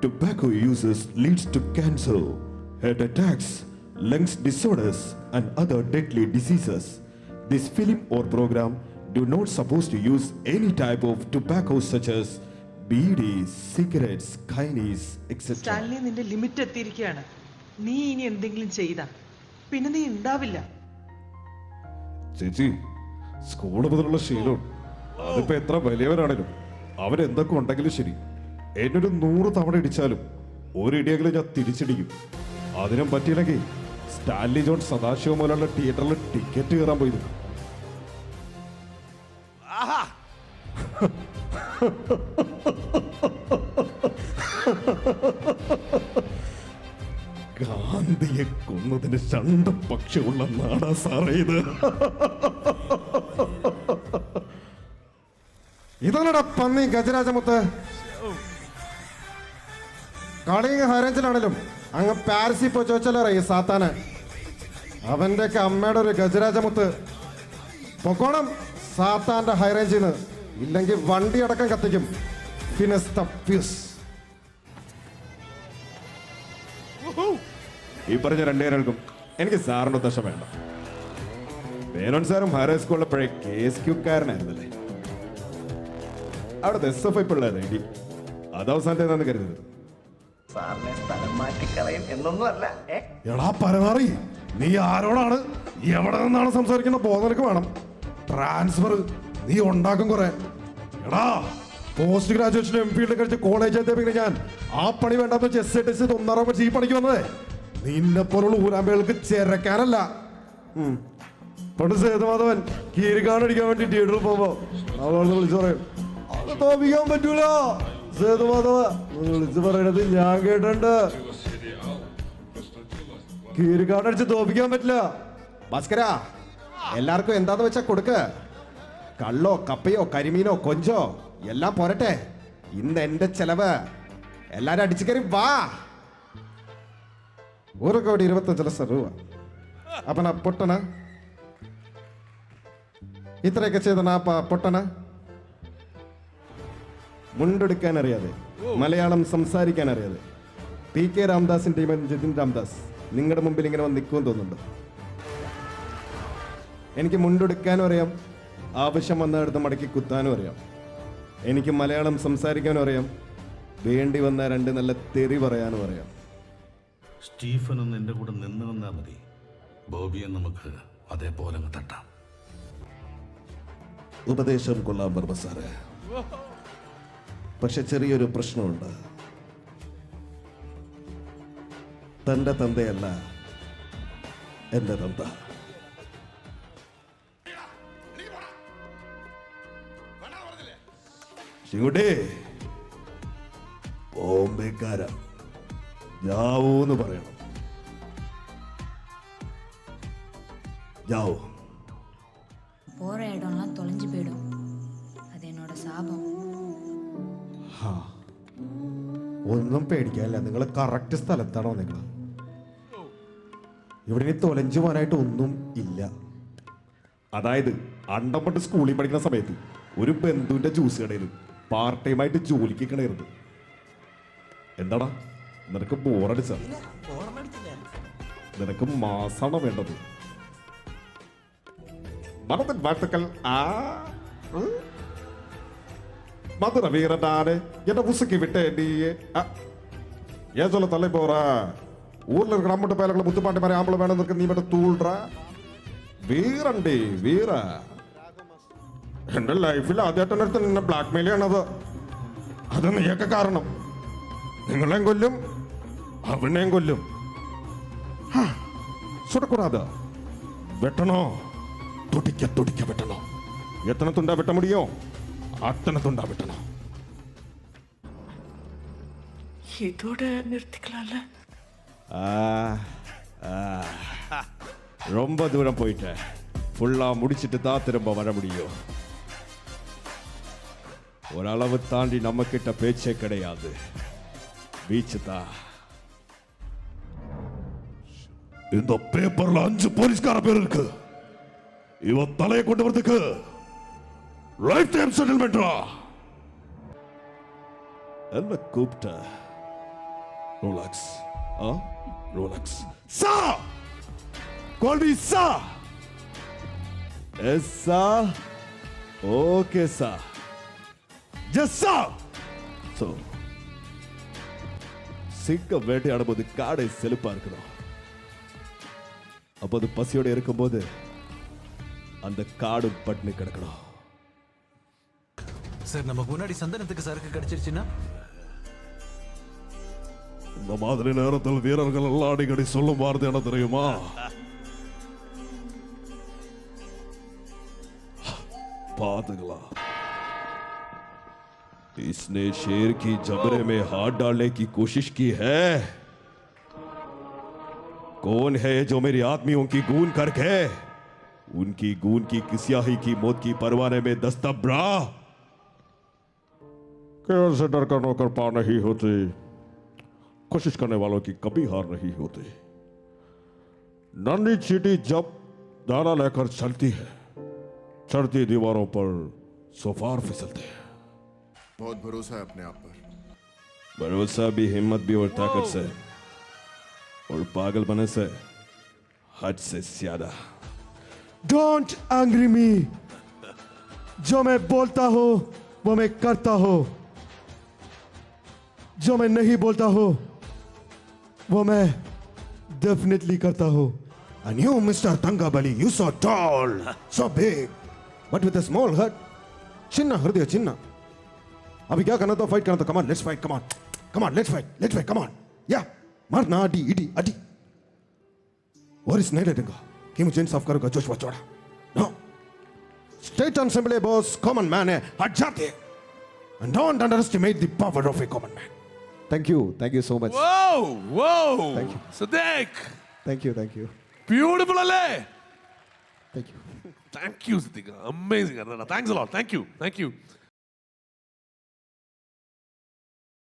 tobacco uses leads to cancer, heart attacks, lungs disorders, and other deadly diseases. This film or program do not supposed to use any type of tobacco such as cigarettes, kainis, etc. Stanley നിന്റെ limit എത്തിയിരിക്കുകയാണ് നീ ഇനി എന്തെങ്കിലും ചെയ്ത പിന്നെ നീ ഉണ്ടാവില്ല ചേച്ചി സ്കൂൾ മുതലുള്ള ശീലം അതിപ്പോ എത്ര വലിയവരാണേലും അവരെന്തൊക്കെ ഉണ്ടെങ്കിലും ശരി എന്നൊരു നൂറ് തവണ ഇടിച്ചാലും ഒരിടിയെങ്കിലും ഞാൻ തിരിച്ചടിക്കും. അതിനും പറ്റിയില്ലെങ്കിൽ സ്റ്റാൻലി ജോൺ സദാശിവ പോലുള്ള തിയേറ്ററിൽ ടിക്കറ്റ് കയറാൻ പോയി ഗാന്ധിയെ കൊന്നതിന് രണ്ട് പക്ഷമുള്ള നാടാ സാറേ ഇത്. ഇതാണടാ പന്നി ഗജരാജമുത്ത്. കളിങ് ഹൈറേഞ്ചിലാണേലും അങ്ങ് പാരിസിൽ പോയി ചോദിച്ചല്ലോ ഈ സാത്താന്? അവന്റെ അമ്മയുടെ ഒരു ഗജരാജമുത്ത്. പൊക്കോണം സാത്താന്റെ ഹൈറേഞ്ചിൽ നിന്ന് ഇല്ലെങ്കിൽ വണ്ടി അടക്കം കത്തിക്കും. ഫിനസ് ഫ്യൂസ് ഈ പറഞ്ഞ രണ്ടുപേർക്കും എനിക്ക് സാറിന്റെ ദശ വേണ്ട. വേനോൻ സാറും ഹൈ സ്കൂളിലപ്പോഴേ കെ എസ് ക്യൂക്കാരനായിരുന്നല്ലേ അവിടെ എസ് എഫ് ഐ പിള്ളേർ അവസാനത്തെ കരുതരുത്. സാറിനെ സ്ഥലം മാറ്റിക്കളയും എന്നൊന്നുമല്ല. ഏ? എടാ പരമാറി നീ ആരോടാണ് എവിടെ നിന്നാണ് സംസാരിക്കുന്ന ബോധനക്ക് വേണം? ട്രാൻസ്ഫർ നീ ഉണ്ടാക്കും കുറെ. എടാ പോസ്റ്റ് ഗ്രാജുവേഷൻ എം ഫീൽഡ് കഴിച്ച് കോളേജ് അധ്യാപിക്കുന്ന ഞാൻ ആ പണി വേണ്ടാത്ത ചെസ് ടെസ്റ്റ് ഒന്നര വെച്ച് ഈ പണിക്ക് വന്നതേ. നിന്നെ പോലുള്ള ഊരാമ്പേൾക്ക് ചെരക്കാനല്ല. പണ്ട് സേതുമാധവൻ കീരിക്കാണടിക്കാൻ വേണ്ടി തിയേറ്ററിൽ പോകുമ്പോ അവളോട് വിളിച്ചു പറയും അത് തോപ്പിക്കാൻ പറ്റൂല സേതുമാധവ. വിളിച്ചു പറയണത് ഞാൻ കേട്ടിട്ടുണ്ട്. കീരിക്കാടടിച്ച് തോപ്പിക്കാൻ പറ്റില്ല. ഭാസ്കര എല്ലാവർക്കും എന്താന്ന് വെച്ചാ കൊടുക്ക്. കള്ളോ കപ്പയോ കരിമീനോ കൊഞ്ചോ എല്ലാം പോരട്ടെ. ഇന്ന് എന്റെ ചെലവ്. എല്ലാരും അടിച്ചു കയറി വാ. ഒരു കോടി ഇരുപത്തഞ്ച് ലക്ഷം രൂപ. അപ്പന പൊട്ടന. ഇത്രയൊക്കെ ചെയ്ത നാപ്പ പൊട്ടന. മുണ്ടെടുക്കാൻ അറിയാതെ മലയാളം സംസാരിക്കാൻ അറിയാതെ പി കെ രാംദാസിന്റെ ജതിൻ രാംദാസ്. നിങ്ങളുടെ മുമ്പിൽ ഇങ്ങനെ വന്ന് നിൽക്കുമെന്ന് തോന്നുന്നുണ്ട്? എനിക്ക് മുണ്ടെടുക്കാനും അറിയാം. ആവശ്യം വന്നിടത്ത് മടക്കി കുത്താനും അറിയാം. എനിക്ക് മലയാളം സംസാരിക്കാനും അറിയാം. വേണ്ടി വന്ന രണ്ട് നല്ല തെറി പറയാനും അറിയാം. സ്റ്റീഫൻ ഒന്ന് എന്റെ കൂടെ നിന്ന് വന്നാൽ മതി. ബോബിയെ നമുക്ക് അതേപോലെ തട്ടാം. ഉപദേശം കൊള്ളാം ബർബ സാറേ പക്ഷെ ചെറിയൊരു പ്രശ്നമുണ്ട് തന്റെ തന്തയല്ല എന്റെ തന്ത ശിവുടേ ബോംബെക്കാരാ ജാവൂന്ന് പറയണം ജാവോ போகிற இடம்லாம் தொலைஞ்சு போயிடும் அது என்னோட சாபம் ഒന്നും പേടിക്കാനില്ല. നിങ്ങൾ കറക്റ്റ് സ്ഥലത്താണോ നിങ്ങൾ ഇവിടെ ഇനി തൊലഞ്ചു പോകാനായിട്ട് ഒന്നും ഇല്ല. അതായത് അണ്ടമ്പട്ട് സ്കൂളിൽ പഠിക്കുന്ന സമയത്ത് ഒരു ബന്ധുവിന്റെ ജ്യൂസ് കടയിൽ പാർട്ട് ടൈം ആയിട്ട് ജോലിക്ക് കിണറുണ്ട് എന്താടാ? നിനക്ക് ബോറടിച്ച നിനക്ക് മാസാണോ വേണ്ടത്? മറന്നൻ വാഴ്ത്തുക്കൾ ആ. ഉം. மதுர வீரனானே என்ன உசுக்கி விட்டேன் நீ அ, ஏன் சொல்ல தள்ளி போற ஊர்ல இருக்கிற அம்மட்டு பயல்களை முத்துப்பாண்டி மாதிரி ஆம்பளை வேணும் இருக்கு நீ மட்டும் தூள்ற വീറുണ്ട് വീറ എന്റെ ലൈഫിൽ ആദ്യമായിട്ടാണ് അടുത്ത് നിന്നെ ബ്ലാക്ക് മെയിൽ ചെയ്യണത് അത് നീയൊക്കെ കാരണം നിങ്ങളെയും കൊല്ലും അവനെയും കൊല്ലും ഹാ, സുടക്കൂടാതെ വെട്ടണോ തുടിക്ക തുടിക്ക വെട്ടണോ എത്തന തുണ്ടാ വെട്ട മുടിയോ அத்தனை துண்டா வெட்டணும் இதோட நிறுத்திக்கலாம்ல. ரொம்ப தூரம் போயிட்டேன் ஃபுல்லா முடிச்சுட்டு தான் திரும்ப வர முடியும். ஒரு அளவு தாண்டி நம்ம கிட்ட பேச்சே கிடையாது. பீச்சு தான் இந்த பேப்பர்ல அஞ்சு போலீஸ்கார பேர் இருக்கு. இவன் தலையை கொண்டு வரதுக்கு லைஃப் டைம் செட்டில்மெண்ட்ரா என்ன கூப்பிட்ட? ரோலாக்ஸ் ஆ? Rolex sir call me sir yes sir okay sir just sir so சிங்கம் வேட்டையாடும் போது காடை செழிப்பாக இருக்கணும். அப்போது பசியோடு இருக்கும்போது அந்த காடும் பட்டினி கிடக்கணும். சார் நமக்கு முன்னாடி சந்தனத்துக்கு சரக்கு கிடைச்சிருச்சுன்னா இந்த மாதிரி நேரத்தில் வீரர்கள் எல்லாம் அடிக்கடி சொல்லும் வார்த்தை என்ன தெரியுமா பாத்துக்கலாம் इसने शेर की जबरे में हाथ डालने की कोशिश की है कौन है जो मेरी आदमियों की गून करके उनकी गून की किसियाही की मौत की परवाने में दस्तबरा केवल से डर कर नौकर पार नहीं होते। कोशिश करने वालों की कभी हार नहीं होती। नन्ही चीटी जब दाना लेकर चलती है चढ़ती दीवारों पर सोफार फिसलते हैं। बहुत भरोसा है अपने आप पर। भरोसा भी हिम्मत भी और ताकत से। और पागल बने से हद से ज़्यादा। डोंट एंग्री मी जो मैं बोलता हूँ वो मैं करता हूँ। जो मैं नहीं बोलता हूँ वो मैं डेफिनेटली करता हूँ। And you, Mr. Tangabali, you so tall, so big, but with a small heart. चिन्ना हृदय चिन्ना अभी क्या करना था? फाइट करना था। Come on let's fight come on come on let's fight let's fight come on या मारना अडी इडी अडी और इस नहीं लड़ेगा कि मुझे इंसाफ करोगा जोश बचोड़ा no state assembly boss common man है। हट जाते। And don't underestimate the power of a common man. Thank you. Thank you so much. Whoa! Whoa! Thank you. Sadek! Thank you. Thank you. Beautiful, Ale! Thank you. thank you, Sadek. Amazing, Thanks a lot. Thank you. Thank you.